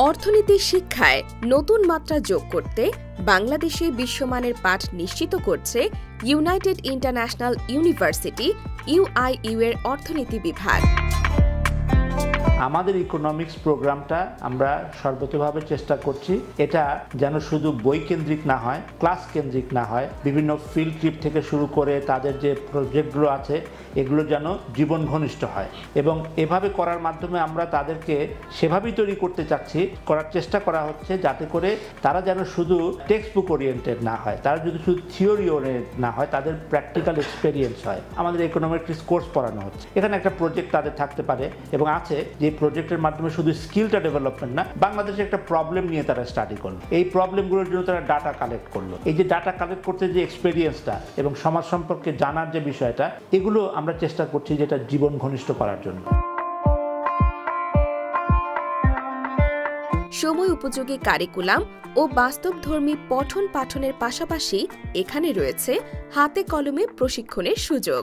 অর্থনীতি শিক্ষায় নতুন মাত্রা যোগ করতে বাংলাদেশে বিশ্বমানের পাঠ নিশ্চিত করছে ইউনাইটেড ইন্টারন্যাশনাল ইউনিভার্সিটি ইউআইইউ এর অর্থনীতি বিভাগ। আমাদের ইকোনমিক্স প্রোগ্রামটা আমরা সর্বতভাবে চেষ্টা করছি। এটা যেন শুধু বই কেন্দ্রিক না হয় ক্লাস কেন্দ্রিক না হয়, বিভিন্ন ফিল্ড ট্রিপ থেকে শুরু করে তাদের যে প্রজেক্টগুলো আছে, এগুলো যেন জীবন ঘনিষ্ঠ হয়। এবং এভাবে করার মাধ্যমে আমরা তাদেরকে সেভাবেই তৈরি করতে চাচ্ছি। করার চেষ্টা করা হচ্ছে যাতে করে তারা যেন শুধু টেক্সট বুক ওরিয়েন্টেড না হয়, তারা যদি শুধু থিওরি ওরিয়েন্টেড না হয়, তাদের প্র্যাকটিক্যাল এক্সপেরিয়েন্স হয়। আমাদের ইকোনমিক্স কোর্স পড়ানো হচ্ছে। এখানে একটা প্রজেক্ট তাদের থাকতে পারে এবং আছে যে প্রজেক্টের মাধ্যমে শুধু স্কিলটা ডেভেলপমেন্ট না, বাংলাদেশে একটা প্রবলেম নিয়ে তারা স্টাডি করল। এই প্রবলেমগুলোর জন্য তারা ডাটা কালেক্ট করল। এই যে ডাটা কালেক্ট করতে যে এক্সপেরিয়েন্সটা এবং সমাজ সম্পর্কে জানার যে বিষয়টা, এগুলো আমরা চেষ্টা করছি যেটা জীবন ঘনিষ্ঠ করার জন্য। সময় উপযোগী কারিকুলাম ও বাস্তবধর্মী পঠন পাঠনের পাশাপাশি এখানে রয়েছে হাতে কলমে প্রশিক্ষণের সুযোগ।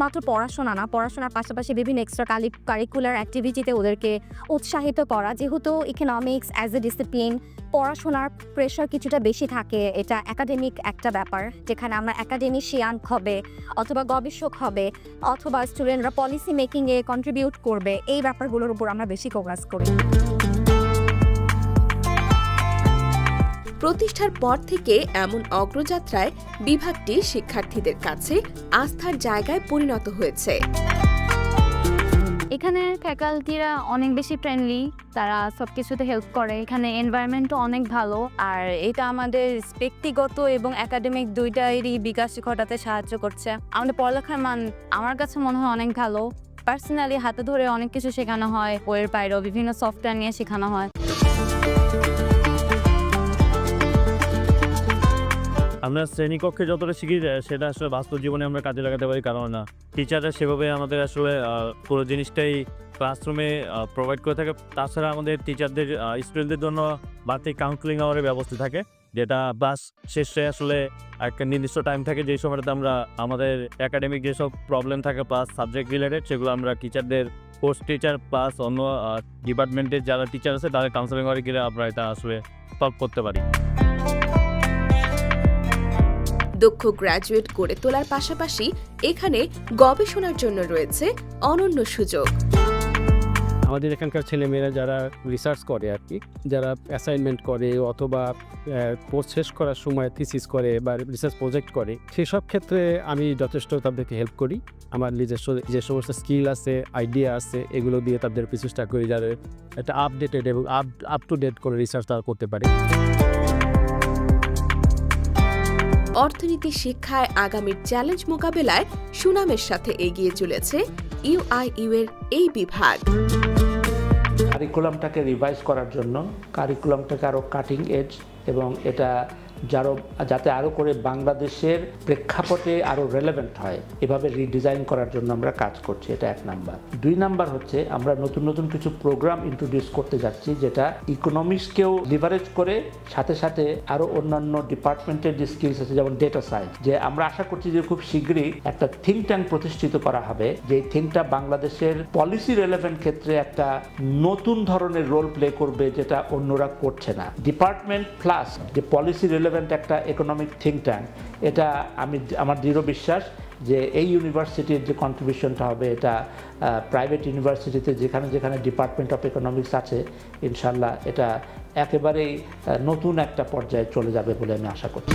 শুধুমাত্র পড়াশোনা না, পড়াশোনার পাশাপাশি বিভিন্ন এক্সট্রা কালি কারিকুলার অ্যাক্টিভিটিতে ওদেরকে উৎসাহিত করা। যেহেতু ইকোনমিক্স অ্যাজ এ ডিসিপ্লিন পড়াশোনার প্রেশার কিছুটা বেশি থাকে, এটা একাডেমিক একটা ব্যাপার, যেখানে আমরা একাডেমিশিয়ান হবে অথবা গবেষক হবে অথবা স্টুডেন্টরা পলিসি মেকিংয়ে কন্ট্রিবিউট করবে, এই ব্যাপারগুলোর উপর আমরা বেশি ফোকাস করি। প্রতিষ্ঠার পর থেকে এমন অগ্রযাত্রায় বিভাগটি শিক্ষার্থীদের কাছে আস্থার জায়গায় পরিণত হয়েছে। এখানে ফ্যাকাল্টিরা অনেক বেশি ফ্রেন্ডলি তারা সব কিছুতে হেল্প করে। এখানে এনভায়রনমেন্টও অনেক ভালো। আর এটা আমাদের ব্যক্তিগত এবং একাডেমিক দুইটারই বিকাশ ঘটাতে সাহায্য করছে। আমাদের পড়ালেখার মান আমার কাছে মনে হয় অনেক ভালো। পার্সোনালি হাতে ধরে অনেক কিছু শেখানো হয়। বইয়ের বাইরেও বিভিন্ন সফটওয়্যার নিয়ে শেখানো হয়। আমরা শ্রেণীকক্ষে যতটা শিখি সেটা আসলে বাস্তব জীবনে আমরা কাজে লাগাতে পারি, কারণ না টিচাররা সেভাবে আমাদের আসলে পুরো জিনিসটাই ক্লাসরুমে প্রোভাইড করে থাকে। তাছাড়া আমাদের টিচারদের স্টুডেন্টদের জন্য বাড়তি কাউন্সিলিং আওয়ারের ব্যবস্থা থাকে, যেটা বাস শেষে আসলে একটা নির্দিষ্ট টাইম থাকে, যেই সময়টাতে আমরা আমাদের একাডেমিক যেসব প্রবলেম থাকে প্লাস সাবজেক্ট রিলেটেড সেগুলো আমরা টিচারদের কোর্স টিচার প্লাস অন্য ডিপার্টমেন্টের যারা টিচার আছে, তাদের কাউন্সিলিং আওয়ারে গেলে আমরা এটা আসলে সলভ করতে পারি। দক্ষ গ্র্যাজুয়েট করে তোলার পাশাপাশি এখানে গবেষণার জন্য রয়েছে অনন্য সুযোগ। আমাদের এখানকার ছেলেমেয়েরা যারা রিসার্চ করে আর কি, যারা অ্যাসাইনমেন্ট করে অথবা কোর্স শেষ করার সময় থিসিস করে বা রিসার্চ প্রজেক্ট করে, সেসব ক্ষেত্রে আমি যথেষ্ট তাদেরকে হেল্প করি। আমার নিজস্ব যে সমস্ত স্কিল আছে আইডিয়া আছে, এগুলো দিয়ে তাদের প্রচেষ্টা করি যারা একটা আপডেটেড এবং আপ আপ টু ডেট করে রিসার্চ তারা করতে পারে। অর্থনীতি শিক্ষায় আগামীর চ্যালেঞ্জ মোকাবেলায় সুনামের সাথে এগিয়ে চলেছে ইউআইইউ এর এই বিভাগ। কারিকুলামটাকে রিভাইজ করার জন্য কারিকুলামটাকে আরও কাটিং এজ এবং এটা যারও যাতে আরও করে বাংলাদেশের প্রেক্ষাপটে আরও রেলেভেন্ট হয়। এভাবে রিডিজাইন করার জন্য আমরা কাজ করছি, এটা এক নাম্বার। দুই নাম্বার হচ্ছে, আমরা নতুন নতুন কিছু প্রোগ্রাম ইন্ট্রোডিউস করতে যাচ্ছি, যেটা ইকোনমিক্সকেও লিভারেজ করে, সাথে সাথে আরও অন্যান্য ডিপার্টমেন্টের যে স্কিলস আছে, যেমন ডেটা সায়েন্স যে আমরা আশা করছি যে খুব শীঘ্রই একটা থিঙ্ক ট্যাঙ্ক প্রতিষ্ঠিত করা হবে, যে থিঙ্কটা বাংলাদেশের পলিসি রেলেভেন্ট ক্ষেত্রে একটা নতুন ধরনের রোল প্লে করবে, যেটা অন্যরা করছে না। ডিপার্টমেন্ট প্লাস যে পলিসি রেলেভেন্ট একটা ইকোনমিক থিঙ্ক ট্যাঙ্ক এটা আমি আমার দৃঢ় বিশ্বাস যে এই ইউনিভার্সিটির যে কন্ট্রিবিউশনটা হবে, এটা প্রাইভেট ইউনিভার্সিটিতে যেখানে যেখানে ডিপার্টমেন্ট অফ ইকোনমিক্স আছে, ইনশাল্লাহ এটা একেবারেই নতুন একটা পর্যায়ে চলে যাবে বলে আমি আশা করছি।